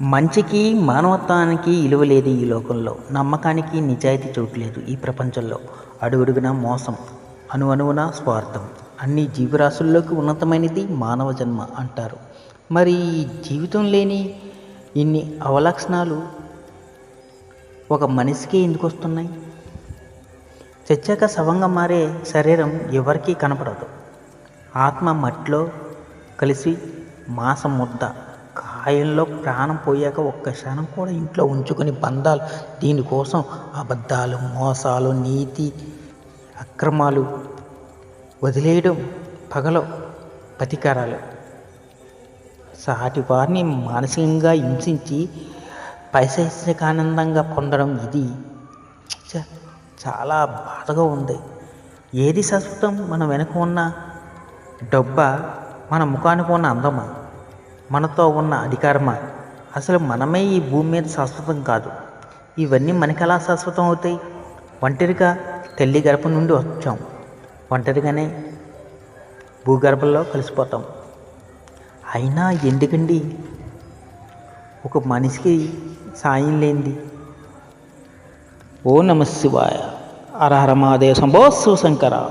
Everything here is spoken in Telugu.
మంచికి మానవత్వానికి విలువ లేదు ఈ లోకంలో. నమ్మకానికి నిజాయితీ చోట్లేదు ఈ ప్రపంచంలో. అడుగుడుగున మోసం అణు స్వార్థం. అన్ని జీవరాశుల్లోకి ఉన్నతమైనది మానవ జన్మ అంటారు. మరి జీవితం లేని ఇన్ని అవలక్షణాలు ఒక మనిషికి ఎందుకు వస్తున్నాయి? చచ్చాక శవంగా మారే శరీరం ఎవరికీ కనపడదు. ఆత్మ మట్టిలో కలిసి మాసం ముద్ద భయంలో ప్రాణం పోయాక ఒక్క క్షణం కూడా ఇంట్లో ఉంచుకొని బంధాలు దీనికోసం అబద్ధాలు మోసాలు నీతి అక్రమాలు వదిలేయడం పగలో ప్రతికారాలు. సాటి వారిని మానసికంగా హింసించి పైశాచికానందంగా పొందడం ఇది. చాలా బాధగా ఉంది. ఏది శాశ్వతం మన వెనక ఉన్న డబ్బా మన ముఖానికి ఉన్న అందమా? మనతో ఉన్న అధికారమా? అసలు మనమే ఈ భూమి మీద శాశ్వతం కాదు. ఇవన్నీ మనకి ఎలా శాశ్వతం అవుతాయి? ఒంటరిగా తల్లి గర్భ నుండి వచ్చాం. ఒంటరిగానే భూగర్భంలో కలిసిపోతాం. అయినా ఎందుకండి? ఒక మనిషికి సాయం లేనిది. ఓ నమ శివాయ హర మహాదేవ శంభో శివశంకర